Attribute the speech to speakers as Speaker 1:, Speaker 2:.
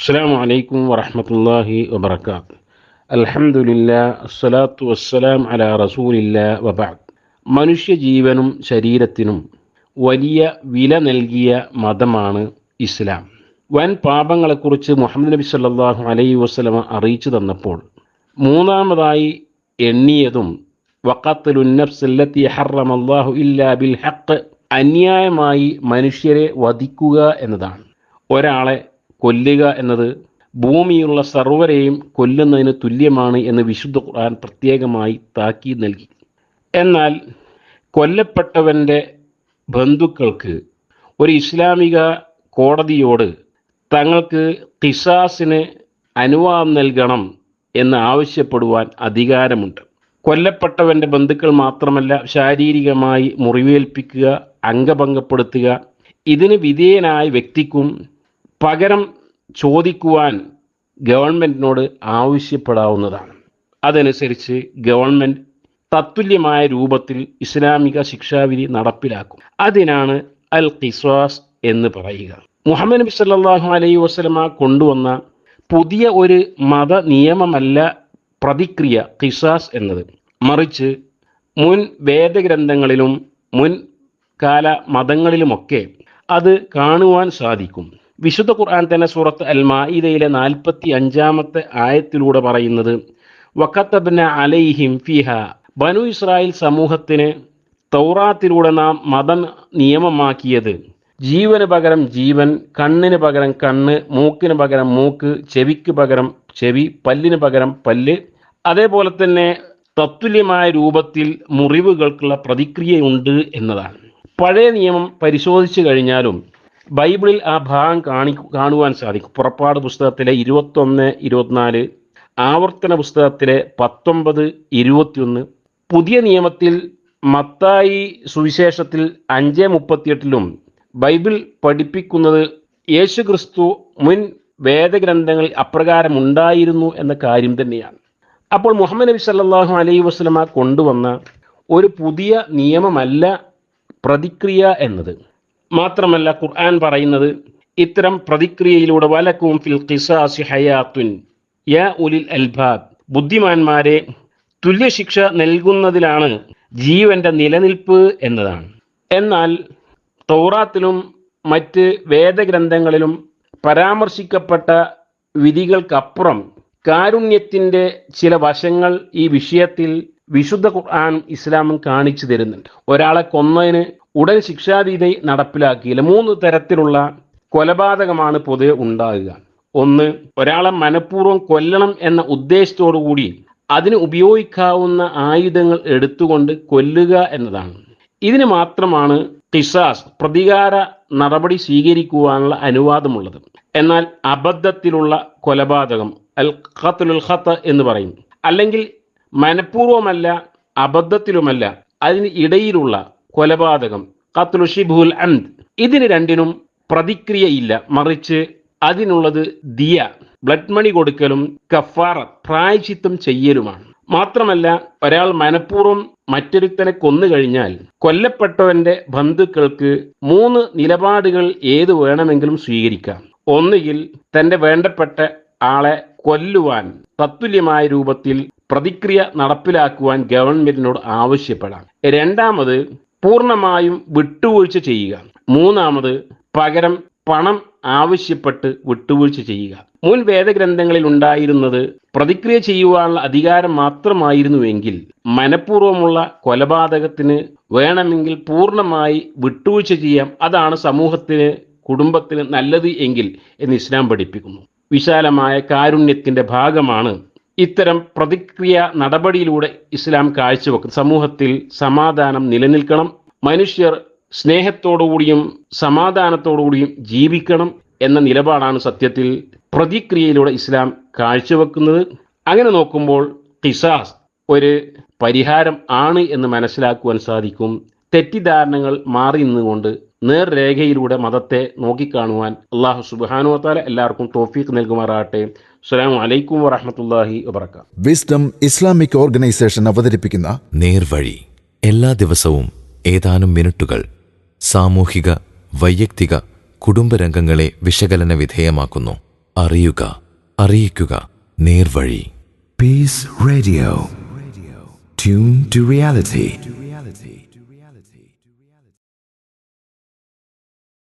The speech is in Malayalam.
Speaker 1: അസ്സാം അലൈക്കും വറഹമത്തല്ലാഹി വബർക്കാത്ത് അലഹമുല്ല അസ്സലാത്തു വസ്സലാം അല റസൂലില്ല വബാദ് മനുഷ്യ ജീവനും ശരീരത്തിനും വലിയ വില നൽകിയ മതമാണ് ഇസ്ലാം. വൻ പാപങ്ങളെക്കുറിച്ച് മുഹമ്മദ് നബി സല്ലാഹു അലൈ വസ്ലമ അറിയിച്ചു തന്നപ്പോൾ മൂന്നാമതായി എണ്ണിയതും വക്കത്തുലുന്നാഹു ഇല്ലാ ബിൽ ഹക്ക് അന്യായമായി മനുഷ്യരെ വധിക്കുക എന്നതാണ്. ഒരാളെ കൊല്ലുക എന്നത് ഭൂമിയുള്ള സർവരെയും കൊല്ലുന്നതിന് തുല്യമാണ് എന്ന് വിശുദ്ധ ഖുർആൻ പ്രത്യേകമായി താക്കി നൽകി. എന്നാൽ കൊല്ലപ്പെട്ടവന്റെ ബന്ധുക്കൾക്ക് ഒരു ഇസ്ലാമിക കോടതിയോട് തങ്ങൾക്ക് ഖിസാസിന് അനുവാദം നൽകണം എന്ന് ആവശ്യപ്പെടുവാൻ അധികാരമുണ്ട്. കൊല്ലപ്പെട്ടവന്റെ ബന്ധുക്കൾ മാത്രമല്ല ശാരീരികമായി മുറിവേൽപ്പിക്കുക അംഗഭംഗപ്പെടുത്തുക ഇതിന് വിധേയനായ വ്യക്തിക്കും പകരം ചോദിക്കുവാൻ ഗവൺമെന്റിനോട് ആവശ്യപ്പെടാവുന്നതാണ്. അതനുസരിച്ച് ഗവൺമെന്റ് തത്തുല്യമായ രൂപത്തിൽ ഇസ്ലാമിക ശിക്ഷാവിധി നടപ്പിലാക്കും. അതിനാണ് അൽ ഖിസ്വാസ് എന്ന് പറയുക. മുഹമ്മദ് നബി സല്ലല്ലാഹു അലൈഹി വസല്ലമ കൊണ്ടുവന്ന പുതിയ ഒരു മത നിയമമല്ല പ്രതിക്രിയ ഖിസാസ് എന്നത്. മറിച്ച് മുൻ വേദഗ്രന്ഥങ്ങളിലും മുൻ കാല മതങ്ങളിലുമൊക്കെ അത് കാണുവാൻ സാധിക്കും. വിശുദ്ധ ഖുർആൻ തന്നെ സൂറത്ത് അൽ മായിദയിലെ നാൽപ്പത്തി അഞ്ചാമത്തെ ആയത്തിലൂടെ പറയുന്നത് വക്കത്തബ്ന അലൈഹിം ഫിഹ. ബനു ഇസ്രായേൽ സമൂഹത്തിന് തൗറാത്തിലൂടെ നാം മതം നിയമമാക്കിയത് ജീവന് പകരം ജീവൻ കണ്ണിന് പകരം കണ്ണ് മൂക്കിന് പകരം മൂക്ക് ചെവിക്ക് പകരം ചെവി പല്ലിന് പകരം പല്ല്. അതേപോലെ തന്നെ തത്തുല്യമായ രൂപത്തിൽ മുറിവുകൾക്കുള്ള പ്രതിക്രിയയുണ്ട് എന്നതാണ്. പഴയ നിയമം പരിശോധിച്ചു കഴിഞ്ഞാലും ബൈബിളിൽ ആ ഭാഗം കാണി കാണുവാൻ സാധിക്കും. പുറപ്പാട് പുസ്തകത്തിലെ ഇരുപത്തൊന്ന് ഇരുപത്തിനാല് ആവർത്തന പുസ്തകത്തിലെ പത്തൊമ്പത് ഇരുപത്തിയൊന്ന് പുതിയ നിയമത്തിൽ മത്തായി സുവിശേഷത്തിൽ അഞ്ച് മുപ്പത്തിയെട്ടിലും ബൈബിൾ പഠിപ്പിക്കുന്നത് യേശു ക്രിസ്തു മുൻ വേദഗ്രന്ഥങ്ങളിൽ അപ്രകാരം ഉണ്ടായിരുന്നു എന്ന കാര്യം തന്നെയാണ്. അപ്പോൾ മുഹമ്മദ് നബി സല്ലാഹു അലൈഹി വസ്ലമ കൊണ്ടുവന്ന ഒരു പുതിയ നിയമമല്ല പ്രതിക്രിയ എന്നത്. മാത്രമല്ല ഖുർആൻ പറയുന്നത് ഇത്തരം പ്രതിക്രിയയിലൂടെ വലക്കും ഫിൽ ഖിസാസി ഹയാത്തുൻ യാ ഉലിൽ അൽബാബ്. ബുദ്ധിമാന്മാരെ തുല്യശിക്ഷ നൽകുന്നതിലാണ് ജീവന്റെ നിലനിൽപ്പ് എന്നതാണ്. എന്നാൽ തൗറാത്തിലും മറ്റ് വേദഗ്രന്ഥങ്ങളിലും പരാമർശിക്കപ്പെട്ട വിധികൾക്കപ്പുറം കാരുണ്യത്തിന്റെ ചില വശങ്ങൾ ഈ വിഷയത്തിൽ വിശുദ്ധ ഖുർആാനും ഇസ്ലാമും കാണിച്ചു തരുന്നുണ്ട്. ഒരാളെ കൊന്നതിന് ഉടൻ ശിക്ഷാരീതി നടപ്പിലാക്കിയില്ല. മൂന്ന് തരത്തിലുള്ള കൊലപാതകമാണ് പൊതുവെ ഉണ്ടാകുക. ഒന്ന് ഒരാളെ മനഃപൂർവം കൊല്ലണം എന്ന ഉദ്ദേശത്തോടു കൂടി അതിന് ഉപയോഗിക്കാവുന്ന ആയുധങ്ങൾ എടുത്തുകൊണ്ട് കൊല്ലുക എന്നതാണ്. ഇതിന് മാത്രമാണ് ടിസാസ് പ്രതികാര നടപടി സ്വീകരിക്കുവാനുള്ള അനുവാദമുള്ളത്. എന്നാൽ അബദ്ധത്തിലുള്ള കൊലപാതകം അൽ ഖത്തുൽ ഖത്ത് എന്ന് പറയും. അല്ലെങ്കിൽ മനഃപൂർവമല്ല അബദ്ധത്തിലുമല്ല അതിന് ഇടയിലുള്ള കൊലപാതകം ഖത്തുൽ ഷിബുൽ അന്ത് ഇതിന് രണ്ടിനും പ്രതിക്രിയയില്ല മറിച്ച് അതിനുള്ളത് ദിയ ബ്ലഡ് മണി കൊടുക്കലും കഫാറ പ്രായച്ചിത്തം ചെയ്യലുമാണ്. മാത്രമല്ല ഒരാൾ മനഃപൂർവം മറ്റൊരുത്തനെ കൊന്നു കഴിഞ്ഞാൽ കൊല്ലപ്പെട്ടവന്റെ ബന്ധുക്കൾക്ക് മൂന്ന് നിലപാടുകൾ ഏത് വേണമെങ്കിലും സ്വീകരിക്കാം. ഒന്നുകിൽ തന്റെ വേണ്ടപ്പെട്ട ആളെ കൊല്ലുവാൻ തത്തുല്യമായ രൂപത്തിൽ പ്രതിക്രിയ നടപ്പിലാക്കുവാൻ ഗവൺമെന്റിനോട് ആവശ്യപ്പെടാം. രണ്ടാമത് പൂർണമായും വിട്ടുവീഴ്ച ചെയ്യുക. മൂന്നാമത് പകരം പണം ആവശ്യപ്പെട്ട് വിട്ടുവീഴ്ച ചെയ്യുക. മുൻ വേദഗ്രന്ഥങ്ങളിൽ ഉണ്ടായിരുന്നത് പ്രതിക്രിയ ചെയ്യുവാനുള്ള അധികാരം മാത്രമായിരുന്നുവെങ്കിൽ മനഃപൂർവമുള്ള കൊലപാതകത്തിന് വേണമെങ്കിൽ പൂർണമായി വിട്ടുവീഴ്ച ചെയ്യാം. അതാണ് സമൂഹത്തിന് കുടുംബത്തിന് നല്ലത് എങ്കിൽ എന്ന് ഇസ്ലാം പഠിപ്പിക്കുന്നു. വിശാലമായ കാരുണ്യത്തിന്റെ ഭാഗമാണ് ഇത്തരം പ്രതിക്രിയ നടപടിയിലൂടെ ഇസ്ലാം കാഴ്ചവെക്കും. സമൂഹത്തിൽ സമാധാനം നിലനിൽക്കണം. മനുഷ്യർ സ്നേഹത്തോടുകൂടിയും സമാധാനത്തോടുകൂടിയും ജീവിക്കണം എന്ന നിലപാടാണ് സത്യത്തിൽ പ്രതിക്രിയയിലൂടെ ഇസ്ലാം കാഴ്ചവെക്കുന്നത്. അങ്ങനെ നോക്കുമ്പോൾ ഖിസാസ് ഒരു പരിഹാരം ആണ് എന്ന് മനസ്സിലാക്കുവാൻ സാധിക്കും. തെറ്റിദ്ധാരണകൾ മാറി നിന്നുകൊണ്ട് നേർരേഖയിലൂടെ മതത്തെ നോക്കിക്കാണുവാൻ അള്ളാഹു സുബാനുവത്താല എല്ലാവർക്കും തോഫീക്ക് നൽകുമാറാകട്ടെ. അസ്സലാമു വലൈക്കും വറഹമത്തല്ലാഹി വബർക്കാത്തു
Speaker 2: വിസ്ഡം ഇസ്ലാമിക് ഓർഗനൈസേഷൻ അവതരിപ്പിക്കുന്ന
Speaker 3: നേർവഴി. എല്ലാ ദിവസവും ഏതാനും മിനിറ്റുകൾ സാമൂഹിക വൈയക്തിക കുടുംബരംഗങ്ങളെ വിശകലന വിധേയമാക്കുന്നു.
Speaker 4: അറിയുക അറിയിക്കുക Nervazhi.
Speaker 3: Peace radio tune to reality.